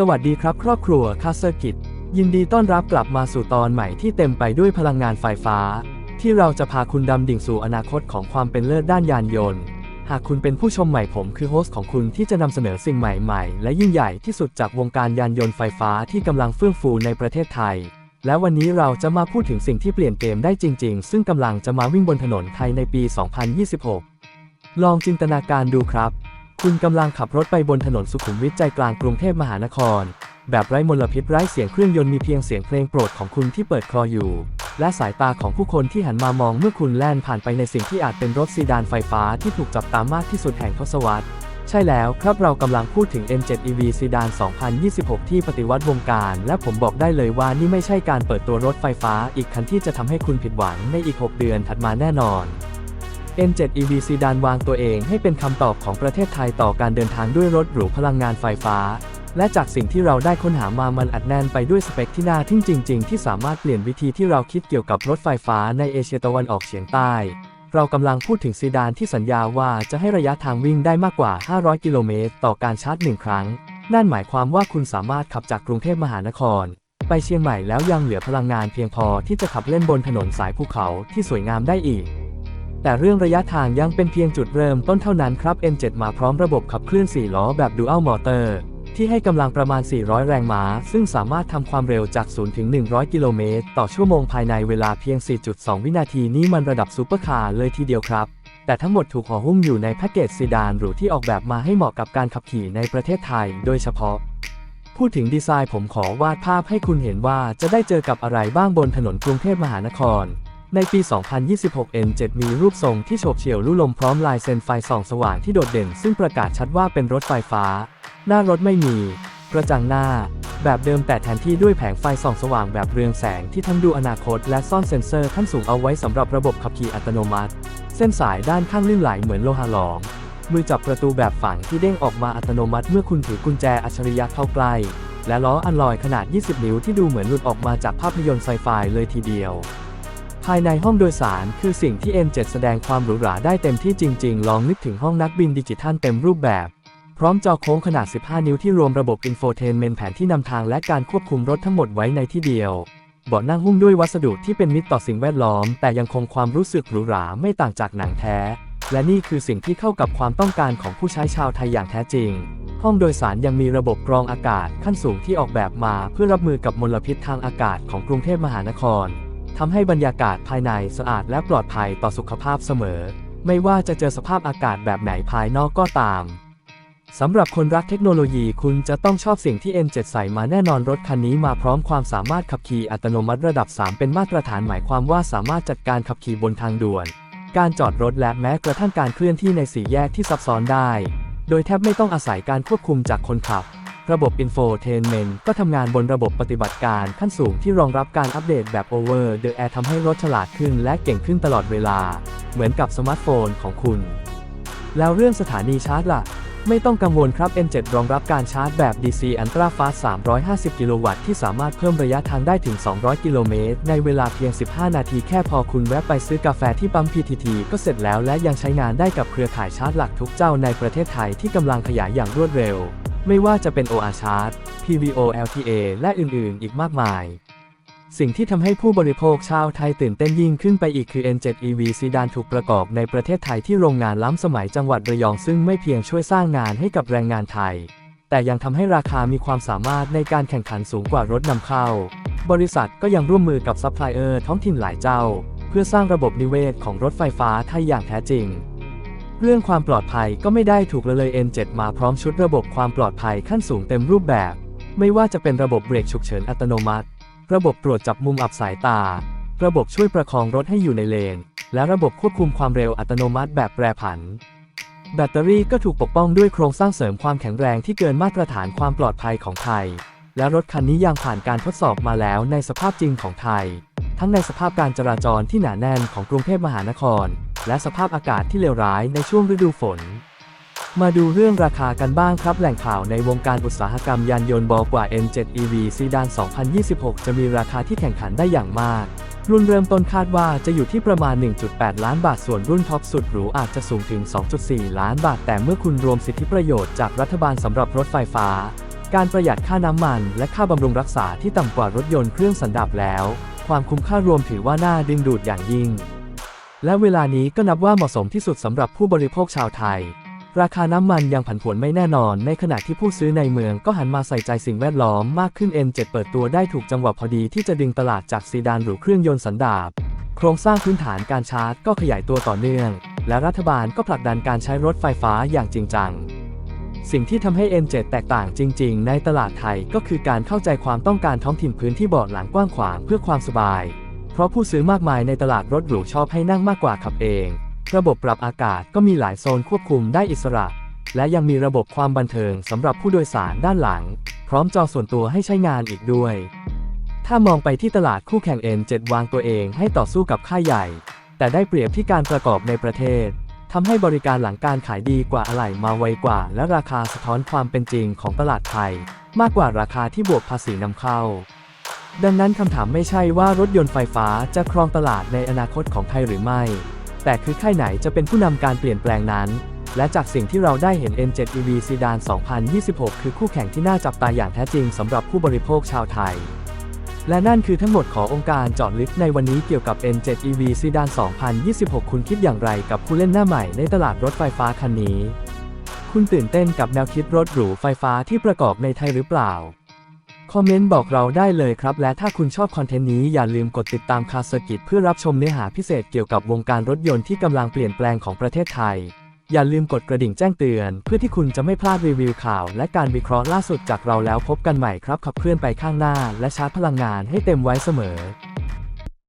สวัสดีครับ ครอบครัวคาเซอร์กิจ ยินดีต้อนรับกลับมาสู่ตอนใหม่ที่เต็มไปด้วยพลังงานไฟฟ้า ที่เราจะพาคุณดำดิ่งสู่อนาคตของความเป็นเลิศด้านยานยนต์ หากคุณเป็นผู้ชมใหม่ผมคือโฮสต์ของคุณที่จะนำเสนอสิ่งใหม่ๆ และยิ่งใหญ่ที่สุดจากวงการยานยนต์ไฟฟ้าที่กำลังเฟื่องฟูในประเทศไทย และวันนี้เราจะมาพูดถึงสิ่งที่เปลี่ยนเกมได้จริง ๆ ซึ่งกำลังจะมาวิ่งบนถนนไทยในปี 2026 ลองจินตนาการดูครับ คุณกำลังขับรถไปบนถนนสุขุมวิทใจกลางกรุงเทพมหานคร แบบไร้มลพิษไร้เสียงเครื่องยนต์มีเพียงเสียงเพลงโปรดของคุณที่เปิดคลออยู่ และสายตาของผู้คนที่หันมามองเมื่อคุณแล่นผ่านไปในสิ่งที่อาจเป็นรถซีดานไฟฟ้าที่ถูกจับตามากที่สุดแห่งทศวรรษใช่แล้วครับเรากำลังพูดถึง N7 EV ซีดาน 2026 ที่ปฏิวัติวงการ และผมบอกได้เลยว่านี่ไม่ใช่การเปิดตัวรถไฟฟ้า อีกคันที่จะทำให้คุณผิดหวังในอีก 6 เดือนถัดมาแน่นอน N7 EV ซีดานวางตัวเองให้เป็นคำตอบของประเทศไทยต่อการเดินทางด้วยรถหรูพลังงานไฟฟ้า และจากสิ่งที่เราได้ค้นหามามันอัดแน่นไปด้วยสเปคที่น่าทึ่งจริง ๆ ที่สามารถเปลี่ยนวิธีที่เราคิดเกี่ยวกับรถไฟฟ้าในเอเชียตะวันออกเฉียงใต้ เรากำลังพูดถึงซีดานที่สัญญาว่าจะให้ระยะทางวิ่งได้มากกว่า 500 กิโลเมตรต่อการชาร์จหนึ่งครั้ง นั่นหมายความว่าคุณสามารถขับจากกรุงเทพมหานครไปเชียงใหม่แล้วยังเหลือพลังงานเพียงพอที่จะขับเล่นบนถนนสายภูเขาที่สวยงามได้อีก แต่เรื่องระยะทางยังเป็นเพียงจุดเริ่มต้นเท่านั้นครับ N7 มาพร้อมระบบขับเคลื่อน 4 ล้อแบบ Dual Motor ที่ให้กำลังประมาณ 400 แรงม้า ซึ่งสามารถทำความเร็วจาก 0 ถึง 100 กิโลเมตร ต่อชั่วโมงภายในเวลาเพียง 4.2 วินาทีนี้มันระดับซูเปอร์คาร์เลยทีเดียวครับ แต่ทั้งหมดถูกห่อหุ้มอยู่ในแพ็กเกจซีดานหรูที่ออกแบบมาให้เหมาะกับการขับขี่ในประเทศไทย โดยเฉพาะ พูดถึงดีไซน์ผมขอวาดภาพให้คุณเห็นว่าจะได้เจอกับอะไรบ้างบนถนนกรุงเทพมหานคร ในปี 2026 N7 มีรูปทรงที่โฉบเฉี่ยวลู่ลมพร้อมลายเซ็นไฟส่องสว่างที่โดดเด่น ซึ่งประกาศชัดว่าเป็นรถไฟฟ้า หน้ารถไม่มี กระจังหน้า แบบเดิมแต่แทนที่ด้วยแผงไฟส่องสว่างแบบเรืองแสงที่ทั้งดูอนาคต และซ่อนเซ็นเซอร์ขั้นสูงเอาไว้สำหรับระบบขับขี่อัตโนมัติ เส้นสายด้านข้างลื่นไหลเหมือนโลหะหลอมมือจับประตูแบบฝังที่เด้งออกมาอัตโนมัติเมื่อคุณถือกุญแจอัจฉริยะเข้าใกล้ และล้ออันลอยขนาด 20 นิ้วที่ดูเหมือนหลุดออกมาจากภาพยนตร์ไซไฟเลยทีเดียว ภายในห้องโดยสารคือสิ่งที่ N7 แสดงความหรูหราได้เต็มที่จริง ๆ ลองนึกถึงห้องนักบินดิจิทัลเต็มรูปแบบ พร้อมจอโค้งขนาด 15 นิ้วที่รวมระบบอินโฟเทนเมนต์แผนที่นำทางและการควบคุมรถทั้งหมดไว้ในที่เดียว เบาะนั่งหุ้มด้วยวัสดุที่เป็นมิตรต่อสิ่งแวดล้อม แต่ยังคงความรู้สึกหรูหราไม่ต่างจากหนังแท้ และนี่คือสิ่งที่เข้ากับความต้องการของผู้ใช้ชาวไทยอย่างแท้จริงห้องโดยสารยังมีระบบกรองอากาศขั้นสูงที่ออกแบบมาเพื่อรับมือกับมลพิษทางอากาศของกรุงเทพมหานคร ทำให้บรรยากาศภายในสะอาดและปลอดภัยต่อสุขภาพเสมอ ไม่ว่าจะเจอสภาพอากาศแบบไหนภายนอกก็ตามสำหรับคนรักเทคโนโลยีคุณจะต้องชอบสิ่งที่ N7 ใส่มาแน่นอนรถคันนี้มาพร้อมความสามารถขับขี่อัตโนมัติระดับ 3 เป็นมาตรฐานหมายความว่าสามารถจัดการขับขี่บนทางด่วน การจอดรถและแม้กระทั่งการเคลื่อนที่ในสี่แยกที่ซับซ้อนได้ โดยแทบไม่ต้องอาศัยการควบคุมจากคนขับ ระบบอินโฟเทนเมนต์ก็ทำงานบนระบบปฏิบัติการขั้นสูงที่รองรับการอัปเดตแบบ Over the Air ทำให้รถฉลาดขึ้นและเก่งขึ้นตลอดเวลา เหมือนกับสมาร์ทโฟนของคุณ แล้วเรื่องสถานีชาร์จล่ะ ไม่ต้องกังวลครับ N7 รองรับการชาร์จแบบ DC Ultra Fast 350 กิโลวัตต์ที่สามารถเพิ่มระยะทางได้ถึง 200 กิโลเมตร ในเวลาเพียง 15 นาทีแค่พอคุณแวะไปซื้อกาแฟที่ปั๊ม PTT ก็เสร็จแล้วและยังใช้งานได้กับเครือข่ายชาร์จหลักทุกเจ้าในประเทศไทยที่กำลังขยายอย่างรวดเร็ว ไม่ว่าจะเป็น OR Charge PVO LTA และอื่นๆ อีกมากมาย สิ่งที่ทำให้ผู้บริโภคชาวไทยตื่นเต้นยิ่งขึ้นไปอีกคือ N7 EV ซีดานถูกประกอบในประเทศไทยที่โรงงานล้ำสมัยจังหวัดระยองซึ่งไม่เพียงช่วยสร้างงานให้กับแรงงานไทย แต่ยังทำให้ราคามีความสามารถในการแข่งขันสูงกว่ารถนำเข้า บริษัทก็ยังร่วมมือกับซัพพลายเออร์ท้องถิ่นหลายเจ้า เพื่อสร้างระบบนิเวศของรถไฟฟ้าไทยอย่างแท้จริง เรื่องความปลอดภัยก็ไม่ได้ถูกละเลย N7 มาพร้อมชุดระบบความปลอดภัยขั้นสูงเต็มรูปแบบ ไม่ว่าจะเป็นระบบเบรกฉุกเฉินอัตโนมัติ ระบบตรวจจับมุมอับสายตา ระบบช่วยประคองรถให้อยู่ในเลน และระบบควบคุมความเร็วอัตโนมัติแบบแปรผัน แบตเตอรี่ก็ถูกปกป้องด้วยโครงสร้างเสริมความแข็งแรงที่เกินมาตรฐานความปลอดภัยของไทย และรถคันนี้ยังผ่านการทดสอบมาแล้วในสภาพจริงของไทย ทั้งในสภาพการจราจรที่หนาแน่นของกรุงเทพมหานคร และสภาพอากาศที่เลวร้ายในช่วงฤดูฝน มาดูเรื่องราคากันบ้างครับแหล่งข่าวในวงการอุตสาหกรรมยานยนต์บอกว่า N7 EV ซีดาน 2026 จะมีราคาที่แข่งขันได้อย่างมาก รุ่นเริ่มต้นคาดว่าจะอยู่ที่ประมาณ 1.8 ล้านบาทส่วนรุ่นท็อปสุดหรูอาจจะสูงถึง 2.4 ล้านบาท แต่เมื่อคุณรวมสิทธิประโยชน์จากรัฐบาลสำหรับรถไฟฟ้า การประหยัดค่าน้ำมันและค่าบำรุงรักษาที่ต่ำกว่ารถยนต์เครื่องสันดาปแล้ว ความคุ้มค่ารวมถือว่าน่าดึงดูดอย่างยิ่ง และเวลานี้ก็นับว่าเหมาะสมที่สุดสำหรับผู้บริโภคชาวไทย ราคาน้ำมันยังผันผวนไม่แน่นอน ในขณะที่ผู้ซื้อในเมืองก็หันมาใส่ใจสิ่งแวดล้อมมากขึ้น N7 เปิดตัวได้ถูกจังหวะพอดีที่จะดึงตลาดจากซีดานหรือเครื่องยนต์สันดาปโครงสร้างพื้นฐานการชาร์จก็ขยายตัวต่อเนื่อง และรัฐบาลก็ผลักดันการใช้รถไฟฟ้าอย่างจริงจัง สิ่งที่ทำให้ N7 แตกต่างจริง ๆ ในตลาดไทยก็คือการเข้าใจความต้องการท้องถิ่นพื้นที่เบาะหลังกว้างขวางเพื่อความสบาย เพราะผู้ซื้อมากมายในตลาดรถหรูชอบให้นั่งมากกว่าขับเอง ระบบปรับอากาศก็มีหลายโซนควบคุมได้อิสระ และยังมีระบบความบันเทิงสำหรับผู้โดยสารด้านหลัง พร้อมจอส่วนตัวให้ใช้งานอีกด้วย ถ้ามองไปที่ตลาดคู่แข่ง N7 วางตัวเองให้ต่อสู้กับค่ายใหญ่ แต่ได้เปรียบที่การประกอบในประเทศทำให้บริการหลังการขายดีกว่าอะไหล่มาไวกว่า และราคาสะท้อนความเป็นจริงของตลาดไทย มากกว่าราคาที่บวกภาษีนำเข้า ดังนั้นคำถามไม่ใช่ว่ารถยนต์ไฟฟ้าจะครองตลาดในอนาคตของไทยหรือไม่ แต่คือค่ายไหนจะเป็นผู้นำการเปลี่ยนแปลงนั้น และจากสิ่งที่เราได้เห็น N7 EV Sedan 2026 คือคู่แข่งที่น่าจับตาอย่างแท้จริงสำหรับผู้บริโภคชาวไทย และนั่นคือทั้งหมดขององค์การจาะลึกในวันนี้เกี่ยวกับ N7 EV Sedan 2026 คุณคิดอย่างไรกับผู้เล่นหน้าใหม่ในตลาดรถไฟฟ้าคันนี้ คุณตื่นเต้นกับแนวคิดรถหรูไฟฟ้าที่ประกอบในไทยหรือเปล่า คอมเมนต์บอกเราได้เลยครับ และถ้าคุณชอบคอนเทนต์นี้อย่าลืมกดติดตามคาสกิจเพื่อรับชมเนื้อหาพิเศษเกี่ยวกับวงการรถยนต์ที่กำลังเปลี่ยนแปลงของประเทศไทย อย่าลืมกดกระดิ่งแจ้งเตือน เพื่อที่คุณจะไม่พลาดรีวิวข่าว และการวิเคราะห์ล่าสุดจากเราแล้วพบกันใหม่ครับขับเคลื่อนไปข้างหน้า และชาร์จพลังงานให้เต็มไว้เสมอ